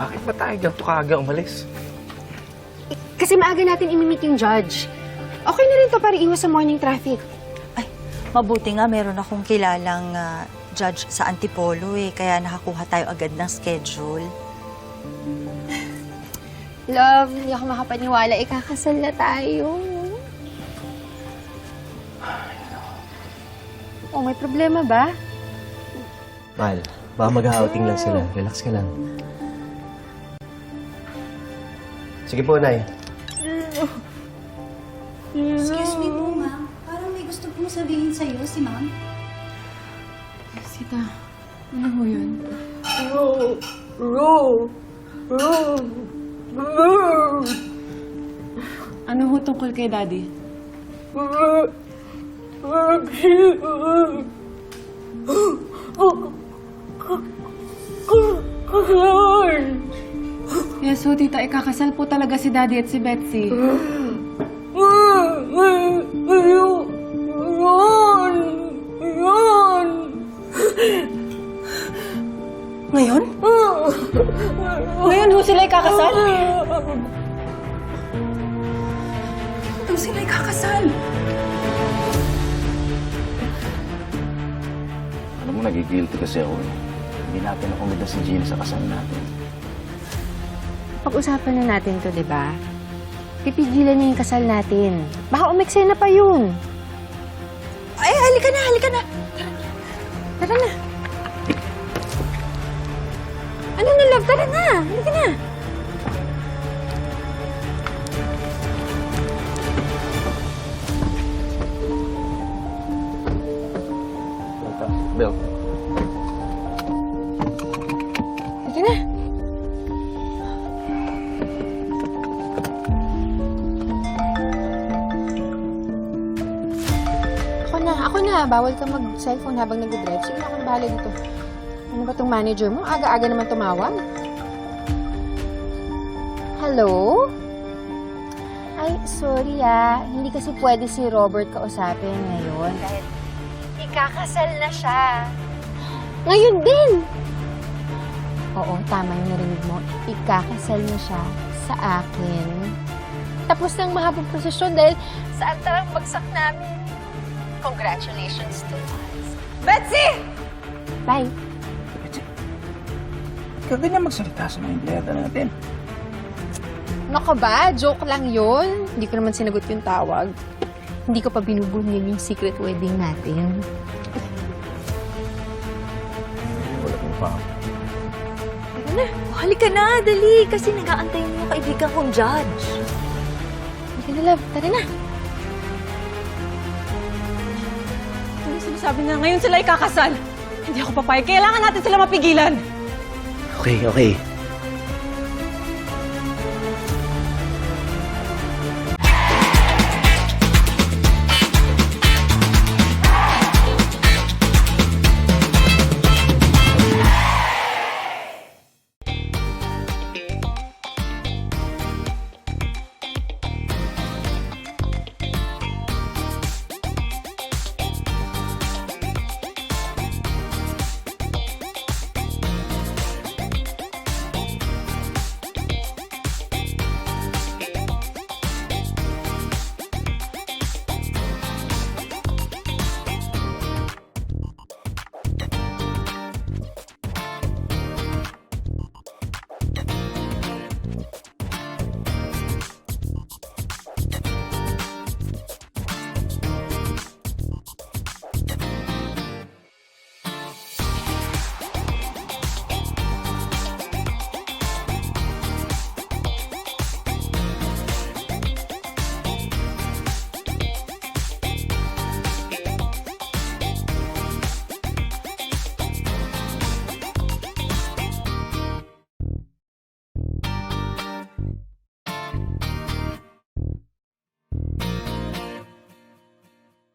Bakit ba tayo ganito kaaga umalis? Eh, kasi maaga natin imimit yung judge. Okay na rin to para iwas sa morning traffic. Ay, mabuti nga meron akong kilalang ah, judge sa Antipolo eh, kaya nakakuha tayo agad ng schedule. Love, hindi ako makapaniwala. Ikakasal na tayo. Oh, may problema ba? Mahal, baka mag-outing lang sila. Relax ka lang. Sige po, Nay. Excuse me po, ma'am. Parang may gusto pong sabihin sa'yo si ma'am. Sita, ano ho yun? Ano ho tungkol kay Daddy? Yes ho, tita. Ikakasal po talaga si Daddy at si Betsy. Ngayon? Ngayon ho sila ikakasal? Ito sila ikakasal. Alam mo, nagigilty kasi ako. eh. Hindi natin nakumida si Jean sa kasal natin. Pag-usapan na natin to, di ba? Pipigilan niya yung kasal natin. Baka umeksena pa yun. Ay, halika na, halika na. Tara na. Ano na, love? Tara na. Halika na. Bel, Ako na. Bawal ka mag-cellphone habang nag-drive. Sige na, na bahala dito. Ano ba tong manager mo? Aga-aga naman tumawag. Hello? Ay, sorry ah. Hindi kasi pwede si Robert kausapin ngayon. Dahil ikakasal na siya. Ngayon din! Oo, tama yung narinig mo. Ikakasal na siya sa akin. Tapos ng mahabang prosesyon dahil sa antarang bagsak namin. Congratulations to us. Betsy! Bye. ka ganyan magsalita sa mga empleyado natin. Nako ba? Joke lang yun. Hindi ko naman sinagot yung tawag. Hindi ko pa binubunyag yung secret wedding natin. Wala mo pa. Oh, halika na, dali. Kasi nag-aantay mo yung kaibigan kong judge. Hindi na, love. Tara na. Sinasabi na ngayon sila ikakasal? Hindi ako papayag. Kailangan natin sila mapigilan. Okay, okay.